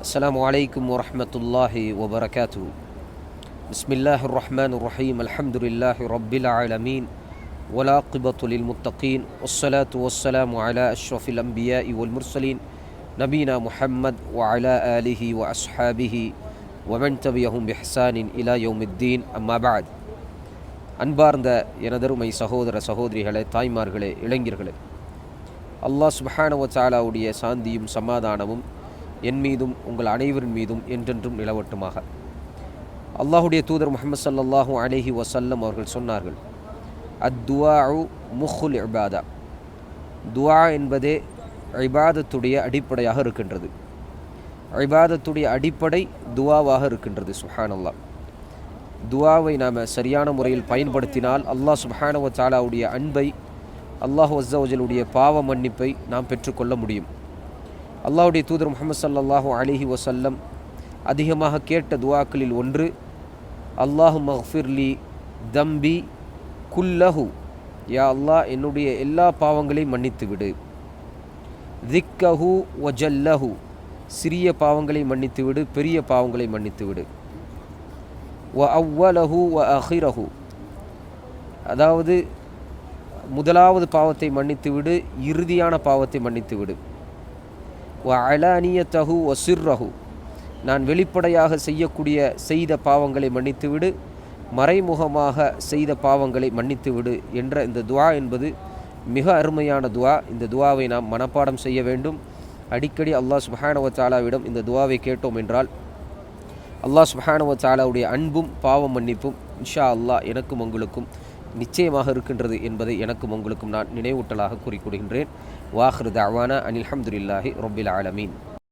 السلام عليكم ورحمة الله وبركاته بسم الله الرحمن الرحيم الحمد لله رب العالمين والعاقبة للمتقين والصلاة والسلام على أشرف الأنبياء والمرسلين نبينا محمد وعلى آله وأصحابه ومن تبعهم بإحسان إلى يوم الدين أما بعد அன்பார்ந்த எனதருமை சகோதர சகோதரிகளே தாய்மார்களே இளைஞர்களே அல்லாஹ் சுபஹானவ சாலாவுடைய சாந்தியும் சமாதானமும் என் மீதும் உங்கள் அனைவரின் மீதும் என்றென்றும் நிலவட்டுமாக. அல்லாஹுடைய தூதர் முகமது சல்லாஹூ அலேஹி வசல்லம் அவர்கள் சொன்னார்கள் அத்துவாஉ முஹுல் இபாதா. துவா என்பதே இபாதத்துடைய அடிப்படையாக இருக்கின்றது. இபாதத்துடைய அடிப்படை துவாவாக இருக்கின்றது சுஹானல்லா துவாவை நாம் சரியான முறையில் பயன்படுத்தினால் அல்லாஹ் சுஹானவ தாலாவுடைய அன்பை அல்லாஹ் வஸ்ஸவஜலுடைய பாவ மன்னிப்பை நாம் பெற்றுக்கொள்ள முடியும். அல்லாஹுடைய தூதர் முகமது சல்லல்லாஹு அலிஹி வசல்லம் அதிகமாக கேட்ட துவாக்களில் ஒன்று அல்லாஹு மஹ்ஃபிர்லி தம்பி குல்லஹு. யா அல்லாஹ் என்னுடைய எல்லா பாவங்களையும் மன்னித்து விடு திக்கஹு வஜல்லஹு. சிறிய பாவங்களை மன்னித்து விடு பெரிய பாவங்களை மன்னித்து விடு வ அவ்வலஹு வ அஹிரஹு அதாவது முதலாவது பாவத்தை மன்னித்து விடு இறுதியான பாவத்தை மன்னித்து விடு வ அலானியத்தகு வ சிர்ரஹு நான் வெளிப்படையாக செய்யக்கூடிய செய்த பாவங்களை மன்னித்துவிடு மறைமுகமாக செய்த பாவங்களை மன்னித்து விடு என்ற இந்த துவா என்பது மிக அருமையான துவா. இந்த துவாவை நாம் மனப்பாடம் செய்ய வேண்டும். அடிக்கடி அல்லாஹ் சுபஹானவ தாலாவிடம் இந்த துவாவை கேட்டோம் என்றால் அல்லாஹ் சுபஹானவ தாலாவுடைய அன்பும் பாவ மன்னிப்பும் இன்ஷா அல்லாஹ் எனக்கும் உங்களுக்கும் நிச்சயமாக இருக்கின்றது என்பதை எனக்கும் உங்களுக்கும் நான் நினைவூட்டலாக கூறிக்கொடுகின்றேன் வாஹ்ரு தாவானா அனில் அஹமதுல்லாஹி ரொபில் ஆலமீன்.